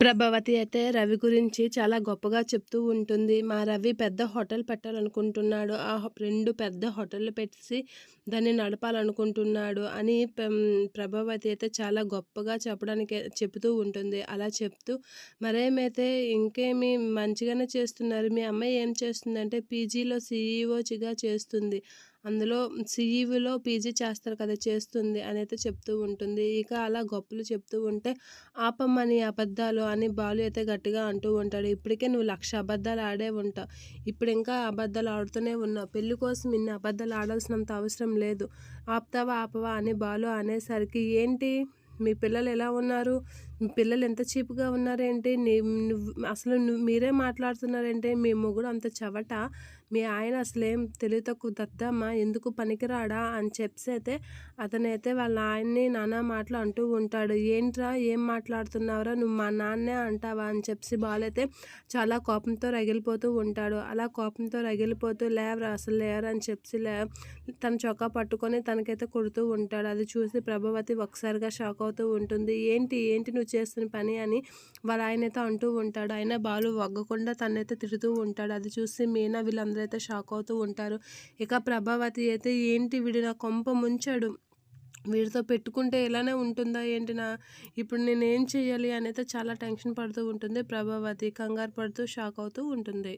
ప్రభావతి అయితే రవి గురించి చాలా గొప్పగా చెప్తూ ఉంటుంది. మా రవి పెద్ద హోటల్ పెట్టాలనుకుంటున్నాడు. ఆ రెండు పెద్ద హోటళ్ళు పెట్టి దాన్ని నడపాలనుకుంటున్నాడు అని ప్రభావతి అయితే చాలా గొప్పగా చెప్పడానికి చెబుతూ ఉంటుంది. అలా చెప్తూ మరేమైతే ఇంకేమి మంచిగానే చేస్తున్నారు? మీ అమ్మాయి ఏం చేస్తుందంటే పీజీలో సీఈఓచిగా చేస్తుంది. అందులో సిఈవిలో పీజీ చేస్తారు కదా చేస్తుంది అని అయితే చెప్తూ ఉంటుంది. ఇక అలా గొప్పలు చెప్తూ ఉంటే ఆపమ్మని అబద్ధాలు అని బాలు అయితే గట్టిగా అంటూ ఉంటాడు. ఇప్పటికే నువ్వు లక్ష అబద్ధాలు ఆడే ఉంటావు. ఇప్పుడు ఇంకా అబద్ధాలు ఆడుతూనే ఉన్నావు. పెళ్ళి కోసం ఇన్ని అబద్ధాలు ఆడాల్సినంత అవసరం లేదు. ఆపుతావా ఆపవా అని బాలు అనేసరికి ఏంటి? మీ పిల్లలు ఎలా ఉన్నారు? మీ పిల్లలు ఎంత చీప్గా ఉన్నారేంటి? నీ నువ్వు అసలు మీరే మాట్లాడుతున్నారంటే? మీ మొగుడు అంత చవట. మీ ఆయన అసలేం తెలివి తక్కువ దద్దమ్మా ఎందుకు పనికిరాడా అని చెప్పి అయితే అతనైతే వాళ్ళ ఆయన్ని నానా మాటలు అంటూ ఉంటాడు. ఏంట్రా ఏం మాట్లాడుతున్నావురా? నువ్వు మా నాన్నే అంటావా? అని చెప్పి బాలైతే చాలా కోపంతో రగిలిపోతూ ఉంటాడు. అలా కోపంతో రగిలిపోతూ లేవరా అసలు లేవరా అని చెప్పి లే తన చొక్కా పట్టుకొని తనకైతే కొడుతూ ఉంటాడు. అది చూసి ప్రభావతి ఒకసారిగా షాక్ అవుతూ ఉంటుంది. ఏంటి ఏంటి నువ్వు చేస్తున్న పని? అని వాళ్ళ ఆయన అయితే అంటూ ఉంటాడు. ఆయన బాలు వగ్గకుండా తనైతే తిడుతూ ఉంటాడు. అది చూసి మీనా వీళ్ళందరూ అయితే షాక్ అవుతూ ఉంటారు. ఇక ప్రభావతి అయితే ఏంటి వీడు నా కొంప ముంచాడు? వీడితో పెట్టుకుంటే ఇలానే ఉంటుందా ఏంటి నా? ఇప్పుడు నేను ఏం చేయాలి అని అయితే చాలా టెన్షన్ పడుతూ ఉంటుంది. ప్రభావతి కంగారు పడుతూ షాక్ అవుతూ ఉంటుంది.